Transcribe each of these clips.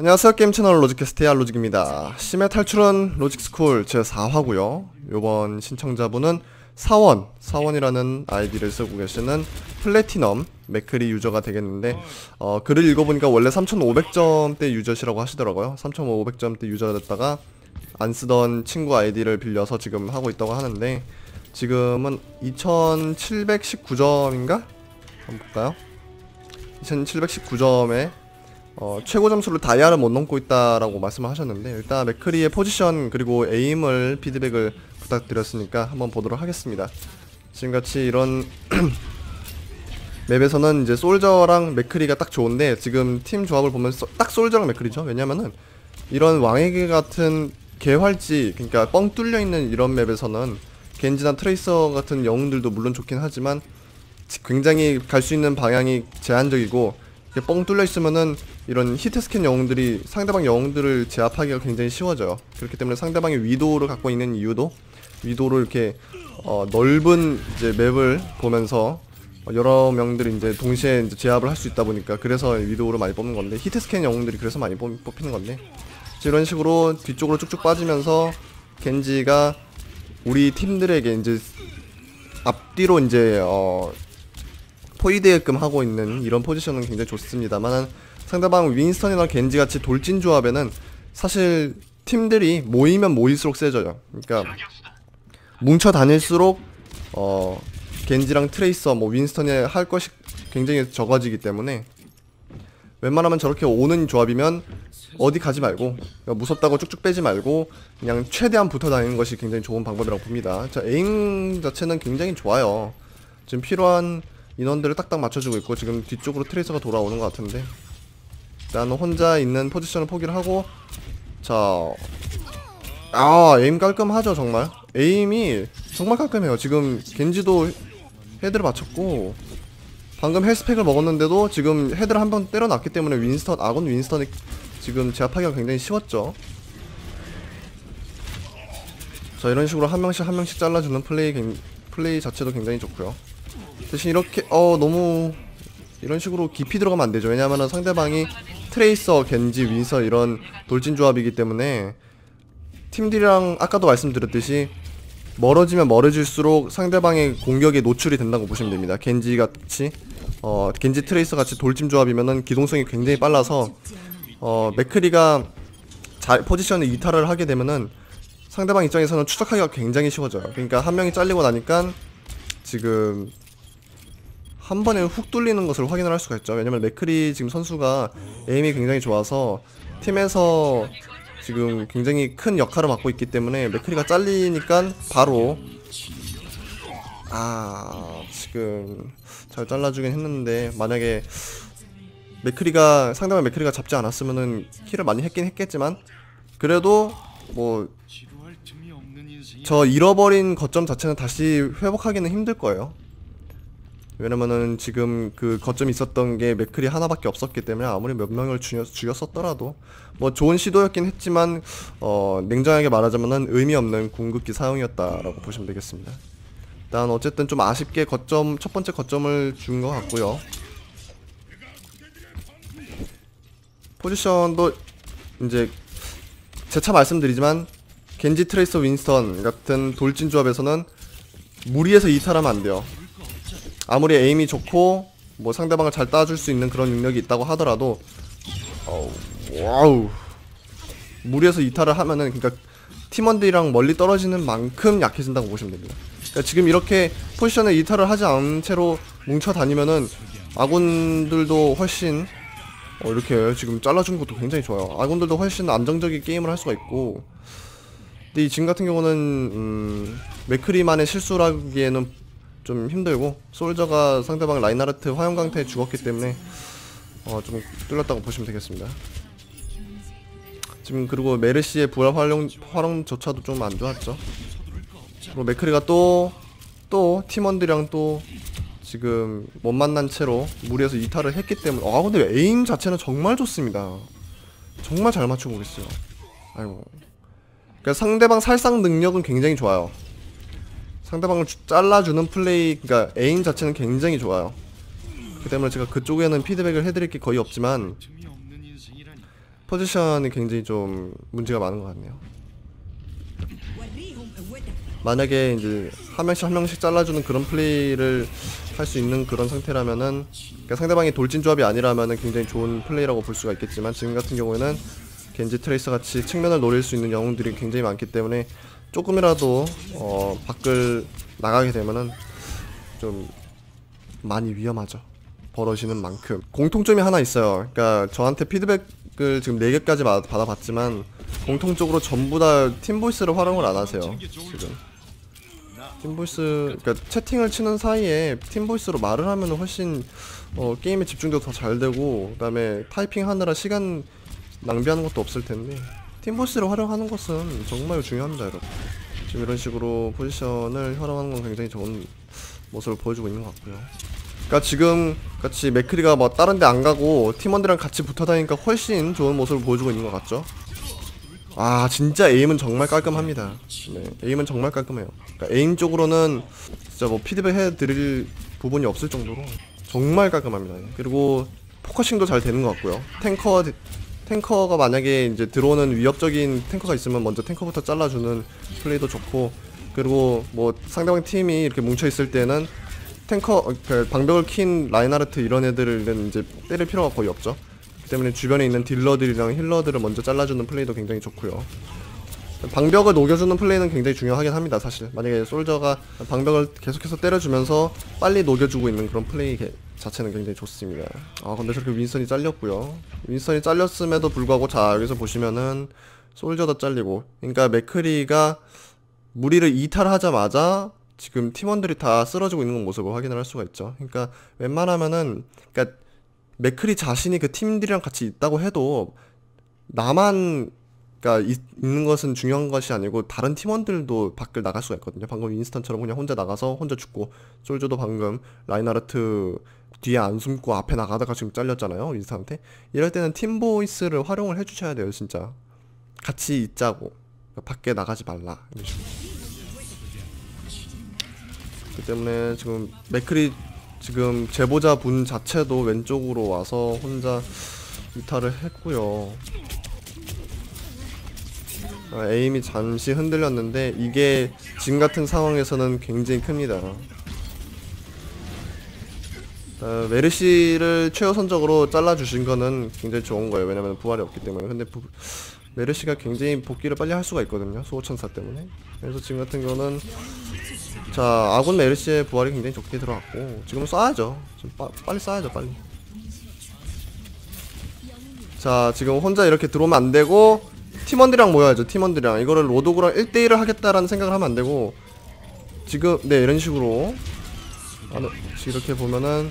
안녕하세요 게임 채널 로직캐스트의 알로직입니다 심해 탈출은 로직스쿨 제4화고요 요번 신청자분은 사원 사원이라는 아이디를 쓰고 계시는 플래티넘 맥크리 유저가 되겠는데 어, 글을 읽어보니까 원래 3500점대 유저시라고 하시더라고요 3500점대 유저가 됐다가 안 쓰던 친구 아이디를 빌려서 지금 하고 있다고 하는데 지금은 2719점인가? 한번 볼까요? 2719점에 어, 최고 점수를 다이아를 못 넘고 있다라고 말씀을 하셨는데 일단 맥크리의 포지션 그리고 에임을 피드백을 부탁드렸으니까 한번 보도록 하겠습니다. 지금같이 이런 맵에서는 이제 솔저랑 맥크리가 딱 좋은데 지금 팀 조합을 보면 소- 딱 솔저랑 맥크리죠. 왜냐면은 이런 왕에게 같은 개활지 그러니까 뻥 뚫려 있는 이런 맵에서는 겐지나 트레이서 같은 영웅들도 물론 좋긴 하지만 굉장히 갈 수 있는 방향이 제한적이고 뻥 뚫려 있으면은 이런 히트 스캔 영웅들이 상대방 영웅들을 제압하기가 굉장히 쉬워져요. 그렇기 때문에 상대방의 위도를 갖고 있는 이유도 위도를 이렇게 어, 넓은 이제 맵을 보면서 여러 명들이 이제 동시에 이제 제압을 할 수 있다 보니까 그래서 위도를 많이 뽑는 건데 히트 스캔 영웅들이 그래서 많이 뽑, 뽑히는 건데 이런 식으로 뒤쪽으로 쭉쭉 빠지면서 겐지가 우리 팀들에게 이제 앞뒤로 이제 어 포이드게끔 하고 있는 이런 포지션은 굉장히 좋습니다만 상대방 윈스턴이나 겐지 같이 돌진 조합에는 사실 팀들이 모이면 모일수록 세져요. 그러니까 뭉쳐 다닐수록 어 겐지랑 트레이서 뭐 윈스턴이 할 것이 굉장히 적어지기 때문에 웬만하면 저렇게 오는 조합이면 어디 가지 말고 그러니까 무섭다고 쭉쭉 빼지 말고 그냥 최대한 붙어 다니는 것이 굉장히 좋은 방법이라고 봅니다. 자 에임 자체는 굉장히 좋아요. 지금 필요한 인원들을 딱딱 맞춰주고 있고 지금 뒤쪽으로 트레이서가 돌아오는 것 같은데 나는 혼자 있는 포지션을 포기를 하고 자 아, 에임 깔끔하죠, 정말. 에임이 정말 깔끔해요. 지금 겐지도 헤드를 맞췄고 방금 헬스팩을 먹었는데도 지금 헤드를 한 번 때려놨기 때문에 윈스턴 아군 윈스턴이 지금 제압하기가 굉장히 쉬웠죠. 자, 이런 식으로 한 명씩 한 명씩 잘라주는 플레이 굉- 플레이 자체도 굉장히 좋고요. 대신 이렇게 어 너무 이런 식으로 깊이 들어가면 안 되죠. 왜냐하면 상대방이 트레이서, 겐지, 윈서 이런 돌진 조합이기 때문에 팀들이랑 아까도 말씀드렸듯이 멀어지면 멀어질수록 상대방의 공격에 노출이 된다고 보시면 됩니다. 겐지 같이 어 겐지 트레이서 같이 돌진 조합이면은 기동성이 굉장히 빨라서 어 맥크리가 잘 포지션을 이탈을 하게 되면은 상대방 입장에서는 추적하기가 굉장히 쉬워져요. 그러니까 한 명이 잘리고 나니까 지금 한 번에 훅 뚫리는 것을 확인을 할 수가 있죠. 왜냐면 맥크리 지금 선수가 에임이 굉장히 좋아서 팀에서 지금 굉장히 큰 역할을 맡고 있기 때문에 맥크리가 잘리니까 바로 아 지금 잘 잘라주긴 했는데 만약에 맥크리가 상대방 맥크리가 잡지 않았으면은 킬을 많이 했긴 했겠지만 그래도 뭐 저 잃어버린 거점 자체는 다시 회복하기는 힘들 거예요. 왜냐면은 지금 그 거점이 있었던 게 맥클이 하나밖에 없었기 때문에 아무리 몇 명을 죽였, 죽였었더라도 뭐 좋은 시도였긴 했지만 어 냉정하게 말하자면은 의미 없는 궁극기 사용이었다라고 보시면 되겠습니다. 일단 어쨌든 좀 아쉽게 거점 첫 번째 거점을 준 것 같고요. 포지션도 이제 재차 말씀드리지만 겐지 트레이서 윈스턴 같은 돌진 조합에서는 무리해서 이탈하면 안 돼요. 아무리 에임이 좋고 뭐 상대방을 잘 따줄 수 있는 그런 능력이 있다고 하더라도 어우, 와우 무리해서 이탈을 하면은 그러니까 팀원들이랑 멀리 떨어지는 만큼 약해진다고 보시면 됩니다. 그러니까 지금 이렇게 포지션에 이탈을 하지 않은 채로 뭉쳐 다니면은 아군들도 훨씬 어, 이렇게 지금 잘라준 것도 굉장히 좋아요. 아군들도 훨씬 안정적인 게임을 할 수가 있고 근데 이 지금 같은 경우는 음, 맥크리만의 실수라기에는 좀 힘들고 솔저가 상대방 라인하르트 화염강태에 죽었기 때문에 어, 좀 뚫렸다고 보시면 되겠습니다. 지금 그리고 메르시의 부활 활용 활용조차도 좀 안 좋았죠. 그리고 맥크리가 또 또 팀원들이랑 또 지금 못 만난 채로 무리해서 이탈을 했기 때문에 아 근데 에임 자체는 정말 좋습니다. 정말 잘 맞추고 있어요. 아이고. 그러니까 상대방 살상 능력은 굉장히 좋아요. 상대방을 주- 잘라주는 플레이, 그러니까 에임 자체는 굉장히 좋아요. 그 때문에 제가 그쪽에는 피드백을 해드릴 게 거의 없지만 포지션이 굉장히 좀 문제가 많은 것 같네요. 만약에 이제 한 명씩 한 명씩 잘라주는 그런 플레이를 할 수 있는 그런 상태라면은 그러니까 상대방이 돌진 조합이 아니라면은 굉장히 좋은 플레이라고 볼 수가 있겠지만 지금 같은 경우에는 겐지 트레이서 같이 측면을 노릴 수 있는 영웅들이 굉장히 많기 때문에 조금이라도 어 밖을 나가게 되면은 좀 많이 위험하죠. 벌어지는 만큼 공통점이 하나 있어요. 그러니까 저한테 피드백을 지금 4개까지 받아봤지만 공통적으로 전부 다 팀보이스를 활용을 안 하세요. 지금 팀보이스 그러니까 채팅을 치는 사이에 팀보이스로 말을 하면 훨씬 어, 게임에 집중도 더 잘 되고 그다음에 타이핑 하느라 시간 낭비하는 것도 없을 텐데 팀보이스를 활용하는 것은 정말 중요합니다, 여러분. 지금 이런 식으로 포지션을 활용하는 건 굉장히 좋은 모습을 보여주고 있는 것 같고요. 그러니까 지금 같이 맥크리가 뭐 다른 데 안 가고 팀원들이랑 같이 붙어 다니니까 훨씬 좋은 모습을 보여주고 있는 것 같죠? 아 진짜 에임은 정말 깔끔합니다 네 에임은 정말 깔끔해요 그러니까 에임 쪽으로는 진짜 뭐 피드백 해드릴 부분이 없을 정도로 정말 깔끔합니다 그리고 포커싱도 잘 되는 것 같고요 탱커 탱커가 만약에 이제 들어오는 위협적인 탱커가 있으면 먼저 탱커부터 잘라주는 플레이도 좋고 그리고 뭐 상대방 팀이 이렇게 뭉쳐 있을 때는 탱커 어, 그 방벽을 킨 라인하르트 이런 애들은 이제 때릴 필요가 거의 없죠 때문에 주변에 있는 딜러들이랑 힐러들을 먼저 잘라주는 플레이도 굉장히 좋고요. 방벽을 녹여주는 플레이는 굉장히 중요하긴 합니다 사실. 만약에 솔저가 방벽을 계속해서 때려주면서 빨리 녹여주고 있는 그런 플레이 자체는 굉장히 좋습니다. 아 근데 저렇게 윈선이 잘렸고요. 윈선이 잘렸음에도 불구하고 자 여기서 보시면은 솔저도 잘리고. 그러니까 맥크리가 무리를 이탈하자마자 지금 팀원들이 다 쓰러지고 있는 모습을 확인을 할 수가 있죠. 그러니까 웬만하면은 그러니까 맥크리 자신이 그 팀들이랑 같이 있다고 해도 나만 가 있는 것은 중요한 것이 아니고 다른 팀원들도 밖을 나갈 수가 있거든요. 방금 윈스턴처럼 그냥 혼자 나가서 혼자 죽고 솔저도 방금 라인하르트 뒤에 안 숨고 앞에 나가다가 지금 잘렸잖아요. 윈스턴한테. 이럴 때는 팀 보이스를 활용을 해 주셔야 돼요. 진짜 같이 있자고 밖에 나가지 말라 이런 식으로. 그 때문에 지금 맥크리 지금 제보자 분 자체도 왼쪽으로 와서 혼자 이탈을 했고요. 아, 에임이 잠시 흔들렸는데 이게 지금 같은 상황에서는 굉장히 큽니다. 아, 메르시를 최우선적으로 잘라주신 거는 굉장히 좋은 거예요. 왜냐면 부활이 없기 때문에. 근데 부, 메르시가 굉장히 복귀를 빨리 할 수가 있거든요. 수호천사 때문에. 그래서 지금 같은 경우는 자 아군 메르시의 부활이 굉장히 좋게 들어갔고 지금 쏴야죠 지금 빠, 빨리 쏴야죠 빨리 자 지금 혼자 이렇게 들어오면 안되고 팀원들이랑 모여야죠 팀원들이랑. 이거를 로도그랑 1대1을 하겠다라는 생각을 하면 안되고 지금 네 이런 식으로. 아, 이렇게 보면은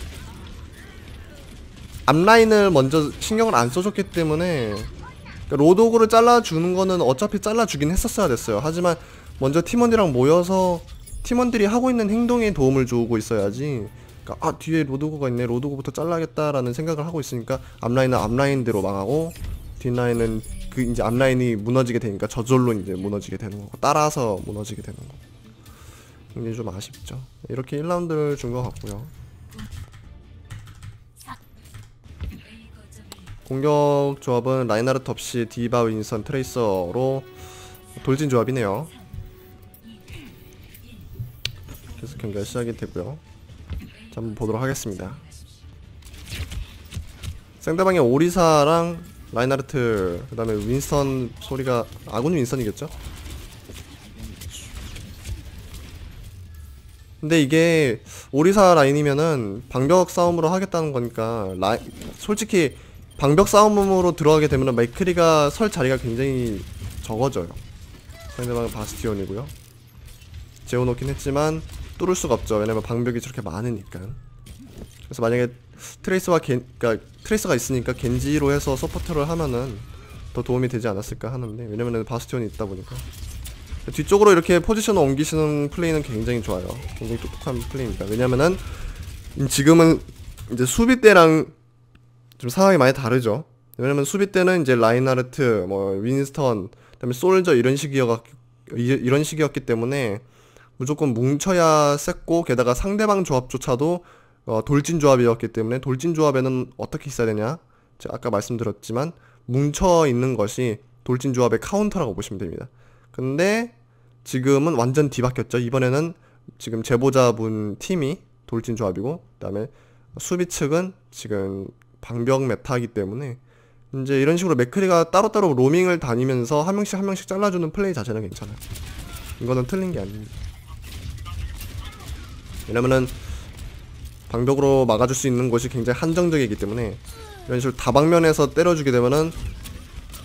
앞라인을 먼저 신경을 안 써줬기 때문에 그러니까 로도그를 잘라주는 거는 어차피 잘라주긴 했었어야 됐어요. 하지만 먼저 팀원들이랑 모여서 팀원들이 하고 있는 행동에 도움을 주고 있어야지 그러니까 아 뒤에 로드고가 있네 로드고부터 잘라야겠다라는 생각을 하고 있으니까 앞라인은 앞라인대로 망하고 뒷라인은 그 이제 앞라인이 무너지게 되니까 저절로 이제 무너지게 되는 거고 따라서 무너지게 되는 거고. 굉장히 좀 아쉽죠. 이렇게 1라운드를 준 것 같고요. 공격 조합은 라이나르트 없이 디바 윈선 트레이서로 돌진 조합이네요. 계속 경기가 시작이 되고요. 자 한번 보도록 하겠습니다. 상대방의 오리사랑 라인하르트 그 다음에 윈스턴 소리가 아군 윈스턴이겠죠? 근데 이게 오리사 라인이면은 방벽 싸움으로 하겠다는 거니까 라인 솔직히 방벽 싸움으로 들어가게 되면은 맥크리가 설 자리가 굉장히 적어져요 상대방은 바스티온이고요 재워놓긴 했지만 뚫을 수가 없죠. 왜냐면 방벽이 저렇게 많으니까. 그래서 만약에 트레이스와 겐, 그니까 트레이스가 있으니까 겐지로 해서 서포터를 하면은 더 도움이 되지 않았을까 하는데 왜냐면은 바스티온이 있다 보니까 뒤쪽으로 이렇게 포지션을 옮기시는 플레이는 굉장히 좋아요. 굉장히 똑똑한 플레이입니다. 왜냐면은 지금은 이제 수비 때랑 좀 상황이 많이 다르죠. 왜냐면 수비 때는 이제 라인하르트, 뭐 윈스턴, 그다음에 솔저 이런 식이었 이런 식이었기 때문에 무조건 뭉쳐야 셌고 게다가 상대방 조합조차도 어, 돌진 조합이었기 때문에 돌진 조합에는 어떻게 있어야 되냐 제가 아까 말씀드렸지만 뭉쳐 있는 것이 돌진 조합의 카운터라고 보시면 됩니다. 근데 지금은 완전 뒤바뀌었죠. 이번에는 지금 제보자분 팀이 돌진 조합이고 그다음에 수비 측은 지금 방벽 메타이기 때문에 이제 이런 식으로 맥크리가 따로따로 로밍을 다니면서 한 명씩 한 명씩 잘라주는 플레이 자체는 괜찮아요. 이거는 틀린 게 아닙니다. 왜냐면은 방벽으로 막아줄 수 있는 곳이 굉장히 한정적이기 때문에 이런 식으로 다방면에서 때려주게 되면은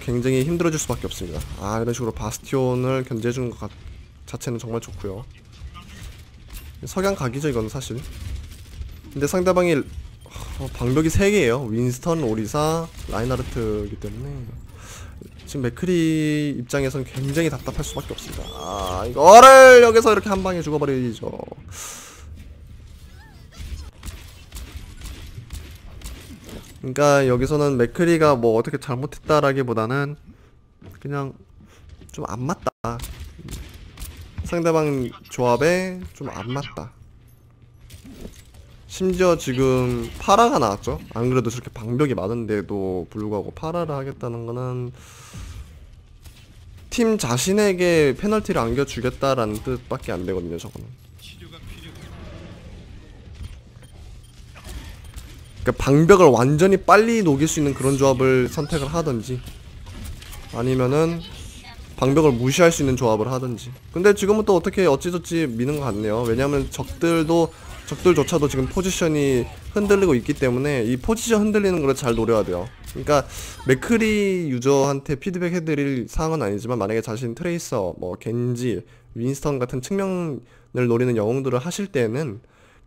굉장히 힘들어질 수밖에 없습니다. 아 이런 식으로 바스티온을 견제해주는 것 같- 자체는 정말 좋고요. 석양 각이죠 이건 사실. 근데 상대방이 어, 방벽이 3개예요. 윈스턴, 오리사, 라인하르트이기 때문에 지금 맥크리 입장에선 굉장히 답답할 수밖에 없습니다. 아 이거를 여기서 이렇게 한 방에 죽어버리죠. 그러니까 여기서는 맥크리가 뭐 어떻게 잘못했다라기보다는 그냥 좀 안 맞다. 상대방 조합에 좀 안 맞다. 심지어 지금 파라가 나왔죠. 안 그래도 저렇게 방벽이 많은데도 불구하고 파라를 하겠다는 거는 팀 자신에게 페널티를 안겨주겠다라는 뜻밖에 안 되거든요. 저거는. 그러니까 방벽을 완전히 빨리 녹일 수 있는 그런 조합을 선택을 하든지 아니면은 방벽을 무시할 수 있는 조합을 하든지. 근데 지금은 또 어떻게 어찌저찌 미는 것 같네요. 왜냐하면 적들도 적들조차도 지금 포지션이 흔들리고 있기 때문에 이 포지션 흔들리는 걸 잘 노려야 돼요. 그러니까 맥크리 유저한테 피드백 해드릴 사항은 아니지만 만약에 자신 트레이서 뭐 겐지 윈스턴 같은 측면을 노리는 영웅들을 하실 때는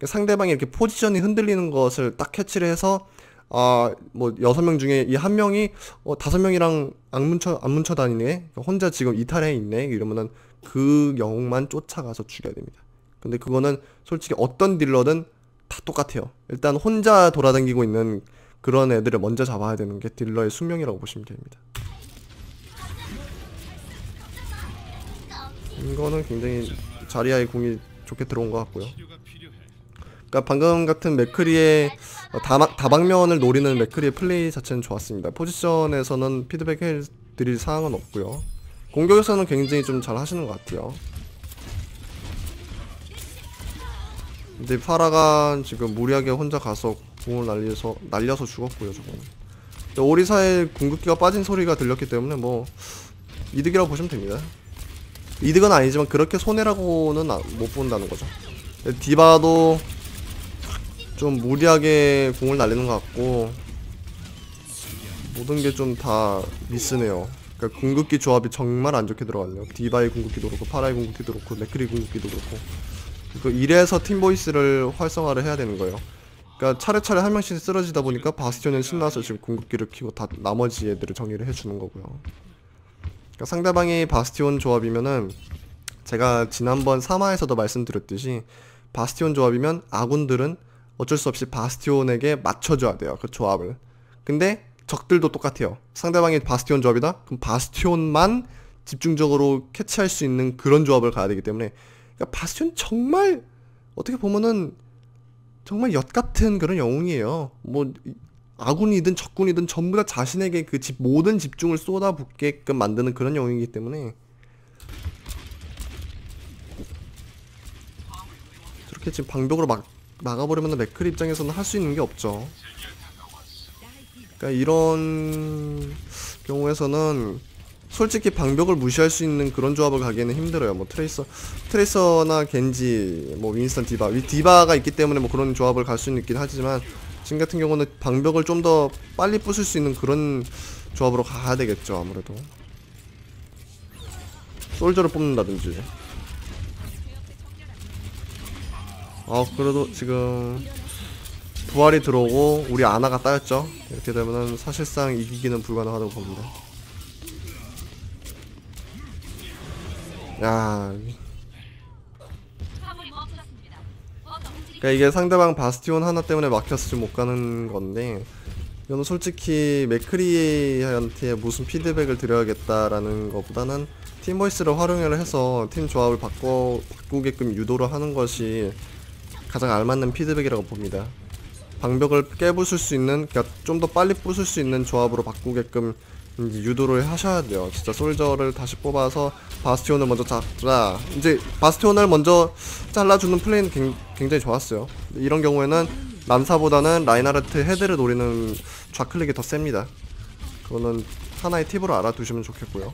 상대방이 이렇게 포지션이 흔들리는 것을 딱 캐치를 해서 아 뭐 여섯 명 중에 이 한 명이 어 다섯 명이랑 안 뭉쳐 안 뭉쳐 다니네 혼자 지금 이탈해 있네 이러면은 그 영웅만 쫓아가서 죽여야 됩니다. 근데 그거는 솔직히 어떤 딜러든 다 똑같아요. 일단 혼자 돌아다니고 있는 그런 애들을 먼저 잡아야 되는 게 딜러의 숙명이라고 보시면 됩니다. 이거는 굉장히 자리아의 궁이 좋게 들어온 것 같고요. 그러니까 방금 같은 맥크리의 어, 다막, 다방면을 노리는 맥크리의 플레이 자체는 좋았습니다. 포지션에서는 피드백 해드릴 사항은 없고요. 공격에서는 굉장히 좀 잘 하시는 것 같아요. 근데 파라가 지금 무리하게 혼자 가서 공을 날려서 날려서 죽었고요. 근데 오리사의 궁극기가 빠진 소리가 들렸기 때문에 뭐 이득이라고 보시면 됩니다. 이득은 아니지만 그렇게 손해라고는 아- 못 본다는 거죠. 근데 디바도 좀 무리하게 공을 날리는 것 같고 모든 게 좀 다 미스네요. 그러니까 궁극기 조합이 정말 안 좋게 들어갔네요. 디바의 궁극기도 그렇고 파라의 궁극기도 그렇고 맥크리 궁극기도 그렇고 그 이래서 팀 보이스를 활성화를 해야 되는 거예요. 그러니까 차례차례 한 명씩 쓰러지다 보니까 바스티온은 신나서 지금 궁극기를 키고 다 나머지 애들을 정리를 해주는 거고요. 그러니까 상대방이 바스티온 조합이면은 제가 지난번 3화에서도 말씀드렸듯이 바스티온 조합이면 아군들은 어쩔 수 없이 바스티온에게 맞춰줘야 돼요. 그 조합을. 근데 적들도 똑같아요. 상대방이 바스티온 조합이다? 그럼 바스티온만 집중적으로 캐치할 수 있는 그런 조합을 가야 되기 때문에 그러니까 바스티온 정말 어떻게 보면은 정말 엿 같은 그런 영웅이에요. 뭐 이- 아군이든 적군이든 전부 다 자신에게 그 집, 모든 집중을 쏟아붓게끔 만드는 그런 영웅이기 때문에 저렇게 지금 방벽으로 막 막아버리면 맥클 입장에서는 할 수 있는 게 없죠. 그러니까 이런 경우에서는 솔직히 방벽을 무시할 수 있는 그런 조합을 가기에는 힘들어요. 뭐 트레이서, 트레이서나 겐지, 뭐 윈스턴 디바, 위 디바가 있기 때문에 뭐 그런 조합을 갈 수는 있긴 하지만 지금 같은 경우는 방벽을 좀 더 빨리 부술 수 있는 그런 조합으로 가야 되겠죠. 아무래도 솔저를 뽑는다든지. 아 그래도 지금 부활이 들어오고 우리 아나가 따였죠? 이렇게 되면은 사실상 이기기는 불가능하다고 봅니다. 야. 그러니까 이게 상대방 바스티온 하나 때문에 막혀서 지금 못 가는 건데 이거는 솔직히 맥크리한테 무슨 피드백을 드려야겠다라는 것보다는 팀보이스를 활용을 해서 팀 조합을 바꿔 바꾸게끔 유도를 하는 것이 가장 알맞는 피드백이라고 봅니다. 방벽을 깨부술 수 있는, 그러니까 좀 더 빨리 부술 수 있는 조합으로 바꾸게끔 유도를 하셔야 돼요. 진짜 솔저를 다시 뽑아서 바스티온을 먼저 잡자. 이제 바스티온을 먼저 잘라주는 플레이는 굉- 굉장히 좋았어요. 이런 경우에는 람사보다는 라인하르트 헤드를 노리는 좌클릭이 더 셉니다. 그거는 하나의 팁으로 알아두시면 좋겠고요.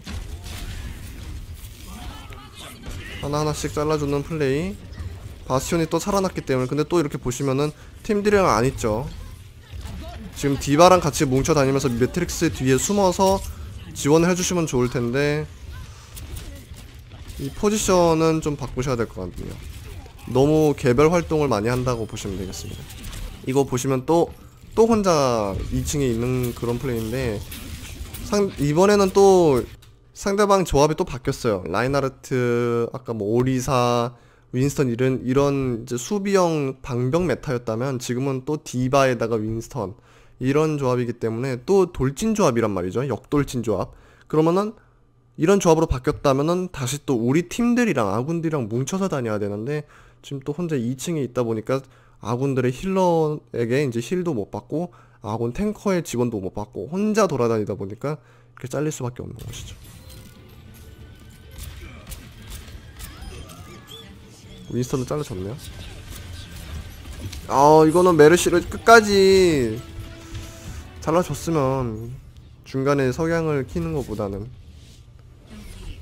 하나하나씩 잘라주는 플레이. 바스티온이 또 살아났기 때문에 근데 또 이렇게 보시면은 팀들이랑 안 있죠. 지금 디바랑 같이 뭉쳐 다니면서 매트릭스 뒤에 숨어서 지원을 해주시면 좋을 텐데 이 포지션은 좀 바꾸셔야 될 것 같네요. 너무 개별 활동을 많이 한다고 보시면 되겠습니다. 이거 보시면 또또 혼자 2층에 있는 그런 플레이인데 상 이번에는 또 상대방 조합이 또 바뀌었어요. 라인하르트 아까 뭐 오리사 윈스턴 이런 이런 수비형 방벽 메타였다면 지금은 또 디바에다가 윈스턴 이런 조합이기 때문에 또 돌진 조합이란 말이죠. 역돌진 조합. 그러면은 이런 조합으로 바뀌었다면은 다시 또 우리 팀들이랑 아군들이랑 뭉쳐서 다녀야 되는데 지금 또 혼자 2층에 있다 보니까 아군들의 힐러에게 이제 힐도 못 받고 아군 탱커의 지원도 못 받고 혼자 돌아다니다 보니까 이렇게 잘릴 수밖에 없는 것이죠. 윈스턴도 잘라줬네요. 아 이거는 메르시를 끝까지 잘라줬으면 중간에 석양을 키는 것보다는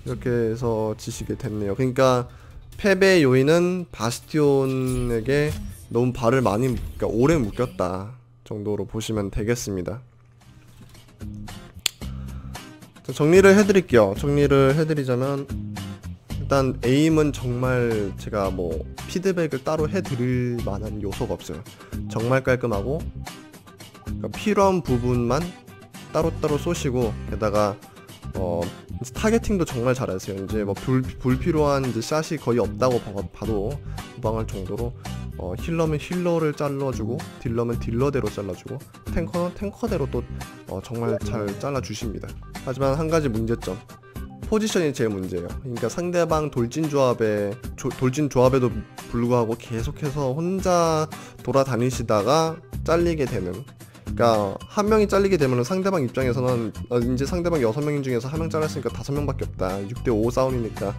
이렇게 해서 지시게 됐네요. 그러니까 패배 요인은 바스티온에게 너무 발을 많이 묶- 그러니까 오래 묶였다 정도로 보시면 되겠습니다. 자, 정리를 해드릴게요. 정리를 해드리자면 일단 에임은 정말 제가 뭐 피드백을 따로 해드릴 만한 요소가 없어요. 정말 깔끔하고 그러니까 필요한 부분만 따로따로 쏘시고 게다가 어 타겟팅도 정말 잘하세요. 이제 뭐 불, 불필요한 이제 샷이 거의 없다고 봐- 봐도 무방할 정도로 어 힐러면 힐러를 잘라주고 딜러면 딜러대로 잘라주고 탱커는 탱커대로 또 어, 정말 잘 잘라주십니다. 하지만 한 가지 문제점 포지션이 제일 문제예요. 그러니까 상대방 돌진 조합에 조- 돌진 조합에도 불구하고 계속해서 혼자 돌아다니시다가 잘리게 되는. 그러니까 한 명이 잘리게 되면 상대방 입장에서는 어, 이제 상대방 여섯 명 중에서 한 명 잘랐으니까 다섯 명밖에 없다. 6대5 싸움이니까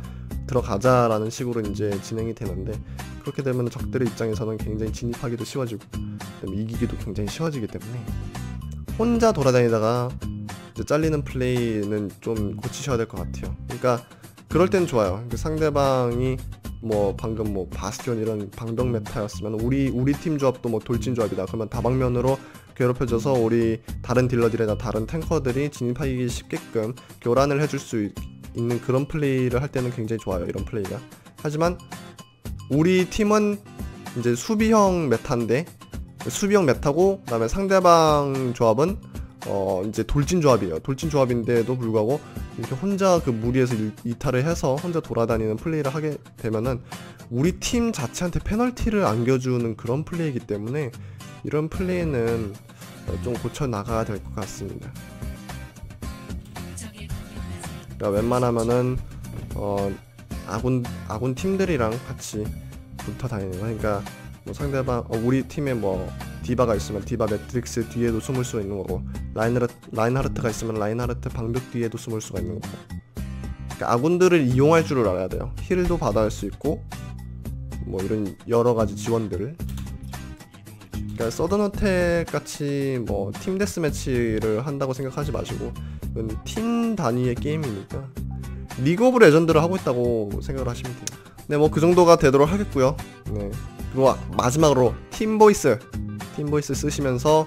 들어가자라는 식으로 이제 진행이 되는데 그렇게 되면 적들의 입장에서는 굉장히 진입하기도 쉬워지고 이기기도 굉장히 쉬워지기 때문에 혼자 돌아다니다가 잘리는 플레이는 좀 고치셔야 될 것 같아요. 그러니까 그럴 땐 좋아요. 그 상대방이 뭐 방금 뭐 바스티온 이런 방벽 메타였으면 우리 우리 팀 조합도 뭐 돌진 조합이다. 그러면 다방면으로 괴롭혀져서 우리 다른 딜러들이나 다른 탱커들이 진입하기 쉽게끔 교란을 해줄 수 있, 있는 그런 플레이를 할 때는 굉장히 좋아요. 이런 플레이가. 하지만 우리 팀은 이제 수비형 메타인데 수비형 메타고 그다음에 상대방 조합은 어 이제 돌진 조합이에요. 돌진 조합인데도 불구하고 이렇게 혼자 그 무리에서 일- 이탈을 해서 혼자 돌아다니는 플레이를 하게 되면은 우리 팀 자체한테 페널티를 안겨주는 그런 플레이이기 때문에 이런 플레이는 어, 좀 고쳐 나가야 될 것 같습니다. 그러니까 웬만하면은 어 아군 아군 팀들이랑 같이 붙어 다니는 거. 그러니까 뭐 상대방 어, 우리 팀에 뭐 디바가 있으면 디바 매트릭스 뒤에도 숨을 수 있는 거고 라인하르, 라인하르트가 있으면 라인하르트 방벽 뒤에도 숨을 수가 있는 거고. 그러니까 아군들을 이용할 줄을 알아야 돼요. 힐도 받아야 할 수 있고 뭐 이런 여러 가지 지원들을. 그러니까 서든어택 같이 뭐 팀 데스매치를 한다고 생각하지 마시고 이건 팀 단위의 게임이니까 리그 오브 레전드를 하고 있다고 생각을 하시면 돼요. 네 뭐 그 정도가 되도록 하겠고요. 네 그리고 마지막으로 팀 보이스 팀 보이스 쓰시면서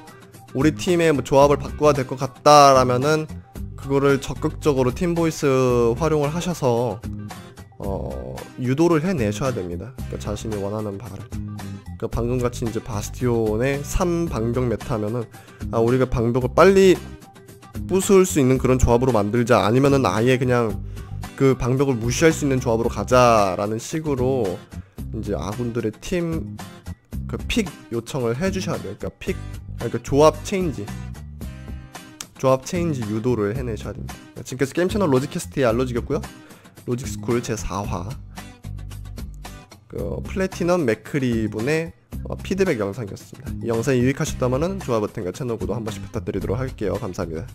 우리 팀의 뭐 조합을 바꿔야 될 것 같다라면은 그거를 적극적으로 팀 보이스 활용을 하셔서 어 유도를 해내셔야 됩니다. 그러니까 자신이 원하는 바를. 그러니까 방금 같이 이제 바스티온의 3 방벽 메타면은 아 우리가 방벽을 빨리 부술 수 있는 그런 조합으로 만들자 아니면은 아예 그냥 그 방벽을 무시할 수 있는 조합으로 가자라는 식으로 이제 아군들의 팀 그 픽 요청을 해주셔야 돼요. 그러니까 픽, 그러니까 조합 체인지, 조합 체인지 유도를 해내셔야 됩니다. 지금까지 게임 채널 로직캐스트의 알로직이었고요. 로직스쿨 제 4화 그 플래티넘 맥크리 분의 어, 피드백 영상이었습니다. 이 영상이 유익하셨다면 좋아 버튼과 채널 구독 한 번씩 부탁드리도록 할게요. 감사합니다.